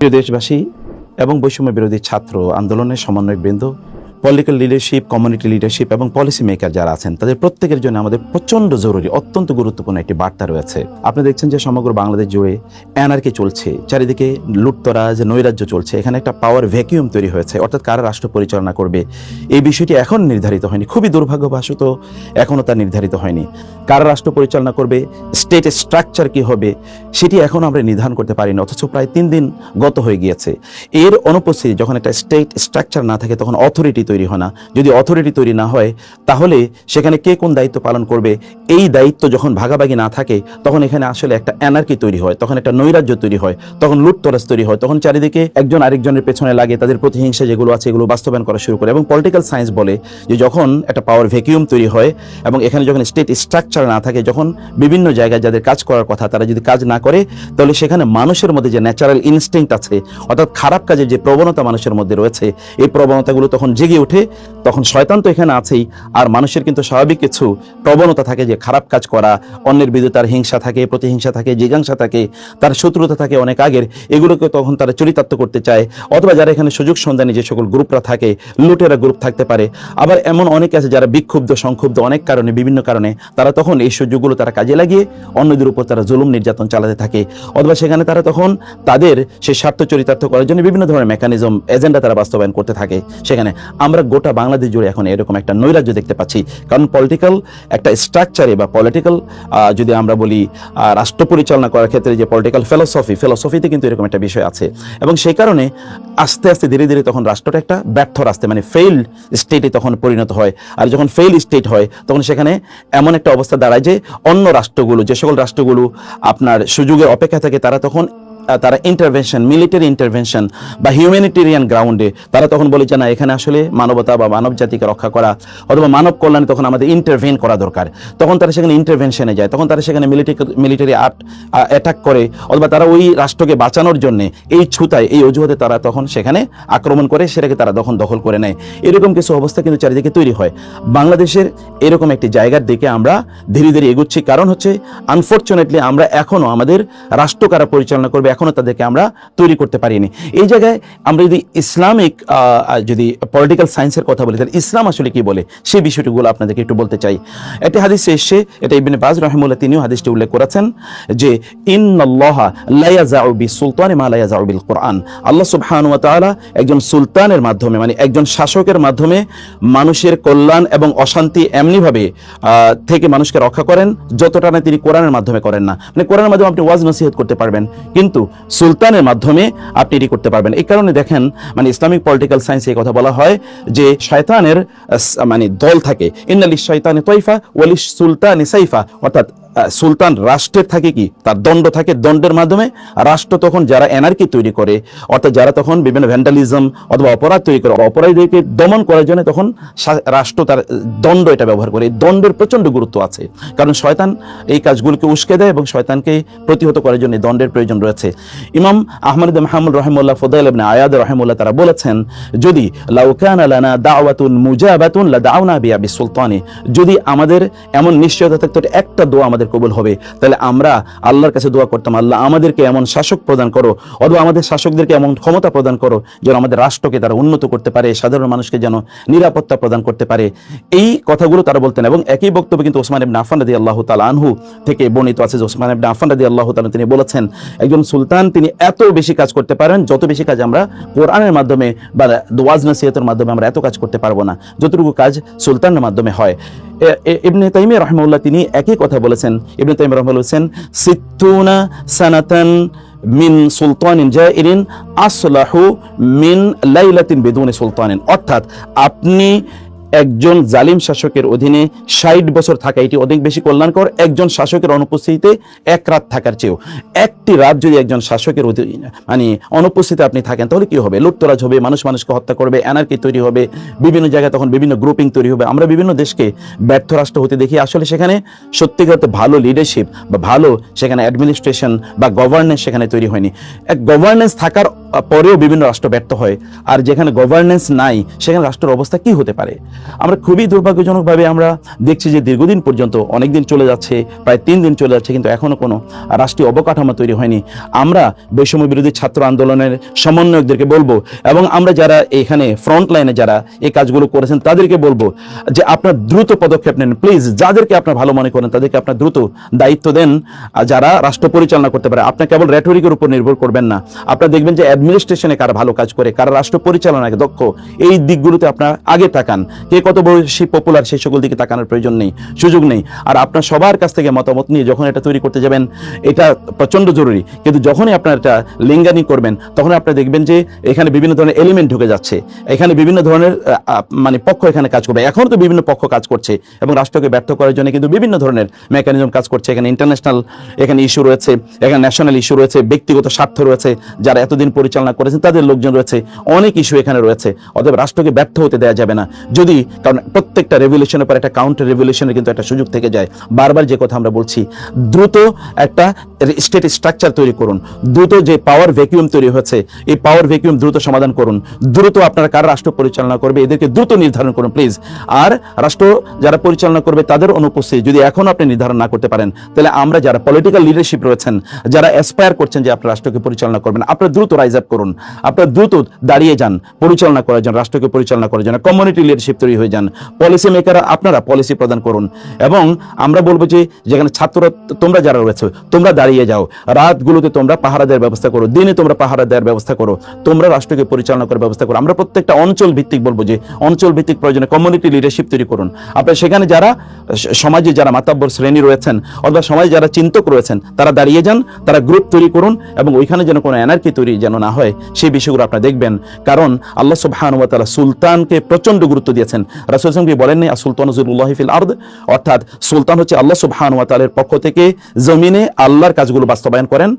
প্রিয় দেশবাসী এবং বৈষম্য বিরোধী ছাত্র আন্দোলনের সমন্বয়ক বৃন্দ পলিটিক্যাল লিডারশিপ কমিউনিটি লিডারশিপ এবং পলিসি মেকার যারা আছেন, তাদের প্রত্যেকের জন্য আমাদের প্রচণ্ড জরুরি, অত্যন্ত গুরুত্বপূর্ণ একটি বার্তা রয়েছে। আপনি দেখছেন যে সমগ্র বাংলাদেশ জুড়ে এনআরকে চলছে, চারিদিকে লুটতরাজ, নৈরাজ্য চলছে, এখানে একটা পাওয়ার ভ্যাকিউম তৈরি হয়েছে, অর্থাৎ কারা রাষ্ট্র পরিচালনা করবে, এই বিষয়টি এখন নির্ধারিত হয়নি, খুবই দুর্ভাগ্যবশত এখনও তা নির্ধারিত হয়নি। কারা রাষ্ট্র পরিচালনা করবে স্টেট স্ট্রাকচার কি হবে, সেটি এখন আমরা নির্ধারণ করতে পারিনি, অথচ প্রায় তিন দিন গত হয়ে গিয়েছে। এর অনুপস্থিতি, যখন একটা স্টেট স্ট্রাকচার না থাকে, তখন অথরিটি তৈরি হয় না। যদি অথরিটি তৈরি না হয়, তাহলে সেখানে কে কোন দায়িত্ব পালন করবে? এই দায়িত্ব যখন ভাগাভাগি না থাকে, তখন এখানে আসলে একটা এনার্কি তৈরি হয়, তখন একটা নৈরাজ্য তৈরি হয়, তখন লুটতরাজ তৈরি হয়, তখন চারিদিকে একজন আরেকজনের পেছনে লাগে, তাদের প্রতিহিংসা যেগুলো আছে এগুলো বাস্তবায়ন করা শুরু করে। এবং পলিটিক্যাল সায়েন্স বলে যে যখন একটা পাওয়ার ভ্যাকিউম তৈরি হয় এবং এখানে যখন স্টেট স্ট্রাকচার না থাকে, যখন বিভিন্ন জায়গায় যাদের কাজ করার কথা তারা যদি কাজ না করে, তাহলে সেখানে মানুষের মধ্যে যে ন্যাচারাল ইনস্টিংক্ট আছে, অর্থাৎ খারাপ কাজের যে প্রবণতা মানুষের মধ্যে রয়েছে, এই প্রবণতাগুলো তখন জেগে ওঠে, তখন শয়তান তো এখানে আছেই। আর মানুষের কিন্তু স্বাভাবিক কিছু প্রবণতা থাকে যে খারাপ কাজ করা, অন্যের বিরুদ্ধে তার হিংসা থাকে, প্রতিহিংসা থাকে, জিজ্ঞাসা থাকে, তার শত্রুতা থাকে অনেক আগের, এগুলোকে তখন তারা চরিতার্থ করতে চায়। অথবা যারা এখানে সুযোগ সন্ধানী যে সকল গ্রুপরা থাকে, লুটেরা গ্রুপ থাকতে পারে। আবার এমন অনেকে আছে যারা বিক্ষুব্ধ, সংক্ষুব্ধ অনেক কারণে, বিভিন্ন কারণে তারা তখন এই সুযোগগুলো তারা কাজে লাগিয়ে অন্যদের উপর তারা জুলুম নির্যাতন চালাতে থাকে। অথবা সেখানে তারা তখন তাদের সেই স্বার্থ চরিতার্থ করার জন্য বিভিন্ন ধরনের মেকানিজম এজেন্ডা তারা বাস্তবায়ন করতে থাকে। সেখানে আমরা গোটা বাংলাদেশ জুড়ে এখন এরকম একটা নৈরাজ্য দেখতে পাচ্ছি। কারণ পলিটিক্যাল একটা স্ট্রাকচারে বা পলিটিক্যাল যদি আমরা বলি রাষ্ট্র পরিচালনা করার ক্ষেত্রে যে পলিটিক্যাল ফিলোসফি ফিলোসফিতে কিন্তু এরকম একটা বিষয় আছে। এবং সেই কারণে আস্তে আস্তে ধীরে ধীরে তখন রাষ্ট্রটা একটা ব্যর্থ রাস্তায় মানে ফেইল্ড স্টেটে তখন পরিণত হয়। আর যখন ফেইল স্টেট হয়, তখন সেখানে এমন একটা অবস্থা দাঁড়ায় যে অন্য রাষ্ট্রগুলো, যে সকল রাষ্ট্রগুলো আপনার সুযোগের অপেক্ষা থাকে, তারা তখন তারা ইন্টারভেনশন মিলিটারি ইন্টারভেনশন বা হিউম্যানিটেরিয়ান গ্রাউন্ডে তারা তখন বলে যে না, এখানে আসলে মানবতা বা মানব জাতিকে রক্ষা করা অথবা মানব কল্যাণে তখন আমাদের ইন্টারভেন করা দরকার। তখন তারা সেখানে ইন্টারভেনশনে যায়, তখন তারা সেখানে মিলিটারি মিলিটারি আর্ট অ্যাটাক করে অথবা তারা ওই রাষ্ট্রকে বাঁচানোর জন্য এই ছুতায়, এই অজুহাতে তারা তখন সেখানে আক্রমণ করে, সেটাকে তারা তখন দখল করে নেয়। এরকম কিছু অবস্থা কিন্তু চারিদিকে তৈরি হয়। বাংলাদেশের এরকম একটি জায়গার দিকে আমরা ধীরে ধীরে এগুচ্ছি। কারণ হচ্ছে আনফর্চুনেটলি আমরা এখনও আমাদের রাষ্ট্র কারা পরিচালনা করবে এখনও তাদেরকে আমরা তৈরি করতে পারিনি। এই জায়গায় আমরা যদি ইসলামিক যদি পলিটিক্যাল সায়েন্সের কথা বলি, তাহলে ইসলাম আসলে কি বলে? সেই বিষয়টিগুলো আপনাদেরকে একটু বলতে চাই। একটি হাদিস এসে, এটা ইবনে বাজ রহমুল্লাহ তিনিও হাদিসটি উল্লেখ করেছেন যে, ইন্নাল্লাহা লা ইয়াজাউ বিসুলতানি মা লা কোরআন আল্লাহ সুবহানাহু ওয়া তাআলা একজন সুলতানের মাধ্যমে মানে একজন শাসকের মাধ্যমে মানুষের কল্যাণ এবং অশান্তি এমনিভাবে থেকে মানুষকে রক্ষা করেন, যতটা না তিনি কোরআনের মাধ্যমে করেন না। মানে কোরআনের মাধ্যমে আপনি ওয়াজ নসিহত করতে পারবেন। কিন্তু সুলতানের মাধ্যমে আপনি এটি করতে পারবেন। এই কারণে দেখেন মানে ইসলামিক পলিটিক্যাল সায়েন্স এই কথা বলা হয় যে শয়তানের মানে দল থাকে। ইন্নালি শয়তানে তৈফা ওয়ালি সুলতানি সাইফা। অর্থাৎ সুলতান রাষ্ট্রের থাকে কি? তার দণ্ড থাকে দণ্ডের মাধ্যমে। রাষ্ট্র তখন যারা এনার্কি তৈরি করে, অর্থাৎ যারা তখন বিভিন্ন ভ্যান্ডালিজম অথবা অপরাধ তৈরি করে, অপরাধীদেরকে দমন করার জন্য তখন রাষ্ট্র তার দণ্ড এটা ব্যবহার করে। দণ্ডের প্রচণ্ড গুরুত্ব আছে। কারণ শয়তান এই কাজগুলোকে উস্কে দেয় এবং শয়তানকে প্রতিহত করার জন্য দণ্ডের প্রয়োজন রয়েছে। ইমাম আহমদ মাহমুদ রহমুল্লাহ ফদাইল ইবনে আয়াদ রহমুল্লাহ তারা বলেছেন, যদি লাউকানা লানা দাওয়াতুন মুজাবাতুন লা দাওনা বিয়া বিসুলতানি, যদি আমাদের এমন নিশ্চয়তা থাকতো, একটা দোয়া আমাদের কবুল হবে। তাহলে আমরা আল্লাহর কাছে দোয়া করতাম, আল্লাহ, আমাদেরকে এমন শাসক প্রদান করো, অথবা আমাদের শাসকদেরকে এমন ক্ষমতা প্রদান করো, যেন আমাদের রাষ্ট্রকে তারা উন্নত করতে পারে, সাধারণ মানুষকে যেন নিরাপত্তা প্রদান করতে পারে। এই কথাগুলো তারা বলতেন এবং একই বক্তব্য কিন্তু ওসমান ইবনে আফান রাদি আল্লাহ তালা আনহু থেকে বর্ণিত আছে যে ওসমান ইবনে আফান রাদি আল্লাহ তালা তিনি বলেছেন, একজন সুলতান, তিনি এত বেশি কাজ করতে পারেন, যত বেশি কাজ আমরা কোরআনের মাধ্যমে বা দোয়াজ নসিহতের মাধ্যমে আমরা এত কাজ করতে পারব না, যতটুকু কাজ সুলতানের মাধ্যমে হয়। ইবনে তাইমি রহমউল্লাহ তিনি একই কথা বলেছেন ইবনে তাইম রহমান বলেছেন সিত্তুনা সানাতান মিন সুলতানিন জাইরিন আসলাহু মিন লাইলাতিন বেদুনে সুলতানিন অর্থাৎ আপনি একজন জালিম শাসকের অধীনে ষাট বছর থাকা, এটি অনেক বেশি কল্যাণকর, একজন শাসকের অনুপস্থিতিতে এক রাত থাকার চেয়েও। একটি রাত যদি একজন শাসকের অধীনে মানে অনুপস্থিতিতে আপনি থাকেন, তাহলে কি হবে? লুটতরাজ হবে, মানুষ মানুষকে হত্যা করবে এনার্কি তৈরি হবে, বিভিন্ন জায়গায় তখন বিভিন্ন গ্রুপিং তৈরি হবে। আমরা বিভিন্ন দেশকে ব্যর্থ রাষ্ট্র হতে দেখি, আসলে সেখানে অর্থে ভালো লিডারশিপ বা ভালো সেখানে অ্যাডমিনিস্ট্রেশন বা গভর্নেন্স সেখানে তৈরি হয়নি। এক গভর্নেন্স থাকার পরেও বিভিন্ন রাষ্ট্র ব্যর্থ হয়। আর যেখানে গভর্নেন্স নাই, সেখানে রাষ্ট্রের অবস্থা কি হতে পারে? আমরা খুবই দুর্ভাগ্যজনকভাবে আমরা দেখছি যে দীর্ঘদিন পর্যন্ত অনেক দিন চলে যাচ্ছে, প্রায় তিন দিন চলে যাচ্ছে, কিন্তু এখনও কোনো রাষ্ট্রীয় অবকাঠামো তৈরি হয়নি। আমরা বৈষম্য বিরোধী ছাত্র আন্দোলনের সমন্বয়কদেরকে বলব এবং আমরা যারা এখানে ফ্রন্ট লাইনে যারা এই কাজগুলো করেছেন, তাদেরকে বলব যে আপনার দ্রুত পদক্ষেপ নেন। প্লিজ যাদেরকে আপনার ভালো মনে করেন, তাদেরকে আপনার দ্রুত দায়িত্ব দেন। যারা রাষ্ট্র পরিচালনা করতে পারে, আপনার কেবল রেটরিকের উপর নির্ভর করবেন না। আপনারা দেখবেন যে অ্যাডমিনিস্ট্রেশনে কারা ভালো কাজ করে, কারা রাষ্ট্র পরিচালনায় দক্ষ, এই দিকগুলোতে আপনার আগে তাকান। কে কত বেশি পপুলার সেই সকল দিকে তাকানোর প্রয়োজন নেই, সুযোগ নেই। আর আপনার সবার কাছ থেকে মতামত নিয়ে যখন এটা তৈরি করতে যাবেন, এটা প্রচণ্ড জরুরি। কিন্তু যখনই আপনার এটা লিঙ্গানি করবেন তখন আপনি দেখবেন যে এখানে বিভিন্ন ধরনের এলিমেন্ট ঢুকে যাচ্ছে। এখানে বিভিন্ন ধরনের মানে পক্ষ এখানে কাজ করবে। এখন তো বিভিন্ন পক্ষ কাজ করছে এবং রাষ্ট্রকে ব্যর্থ করার জন্য কিন্তু বিভিন্ন ধরনের মেকানিজম কাজ করছে। এখানে ইন্টারন্যাশনাল এখানে ইস্যু রয়েছে, এখানে ন্যাশনাল ইস্যু রয়েছে, ব্যক্তিগত স্বার্থ রয়েছে। যারা এতদিন পরিচালনা করেছেন, তাদের লোকজন রয়েছে, অনেক ইস্যু এখানে রয়েছে। অতএব রাষ্ট্রকে ব্যর্থ হতে দেওয়া যাবে না। যদি কারণ প্রত্যেকটা রেভলিউশনের পর একটা কাউন্টার রেভলিউশনের কিন্তু একটা সুযোগ থেকে যায়। বারবার যে কথা আমরা বলছি, দ্রুত একটা স্টেট স্ট্রাকচার তৈরি করুন। দ্রুত যে পাওয়ার ভ্যাকুয়াম তৈরি হয়েছে এই পাওয়ার ভ্যাকুয়াম দ্রুত সমাধান করুন। দ্রুত আপনারা কার রাষ্ট্র পরিচালনা করবে, এদেরকে দ্রুত নির্ধারণ করুন প্লিজ আর রাষ্ট্র যারা পরিচালনা করবে, তাদের অনুপস্থিতি, যদি এখন আপনি নির্ধারণ না করতে পারেন, তাহলে আমরা যারা পলিটিক্যাল লিডারশিপ রয়েছেন, যারা অ্যাসপায়ার করছেন যে আপনার রাষ্ট্রকে পরিচালনা করবেন, আপনারা দ্রুত রাইজ আপ করুন। আপনারা দ্রুত দাঁড়িয়ে যান, পরিচালনা করার জন্য, রাষ্ট্রকে পরিচালনা করার জন্য কমিউনিটি লিডারশিপ তৈরি হয়ে যান। পলিসি মেকাররা আপনারা পলিসি প্রদান করুন। এবং আমরা বলব যে, যেখানে ছাত্ররা, তোমরা যারা রয়েছে, তোমরা দাঁড়িয়ে যাও। রাতগুলোতে তোমরা পাহারা দেওয়ার ব্যবস্থা করো, দিনে তোমরা পাহারা দেওয়ার ব্যবস্থা করো, তোমরা রাষ্ট্রকে পরিচালনা করার ব্যবস্থা করো। আমরা প্রত্যেকটা অঞ্চল ভিত্তিক বলব যে অঞ্চল ভিত্তিক প্রয়োজনে কমিউনিটি লিডারশিপ তৈরি করুন। আপনারা সেখানে যারা সমাজে যারা মাতাব্বর শ্রেণি রয়েছেন, অথবা সমাজে যারা চিন্তক রয়েছেন, তারা দাঁড়িয়ে যান, তারা গ্রুপ তৈরি করুন এবং ওইখানে যেন কোনো এনার্কি তৈরি যেন না হয়, সেই বিষয়গুলো আপনারা দেখবেন। কারণ আল্লাহ সুবহান ওয়া তাআলা সুলতানকে প্রচণ্ড গুরুত্ব দিয়েছেন। রাসূল আলাইহি বলেননি? সুলতান জুল্লাহি ফিল আরদ? অর্থাৎ সুলতান হচ্ছে আল্লাহ সুবহান ওয়া তাআলার পক্ষ থেকে জমিনে আল্লাহর কাজগুলো বাস্তবায়ন করেন।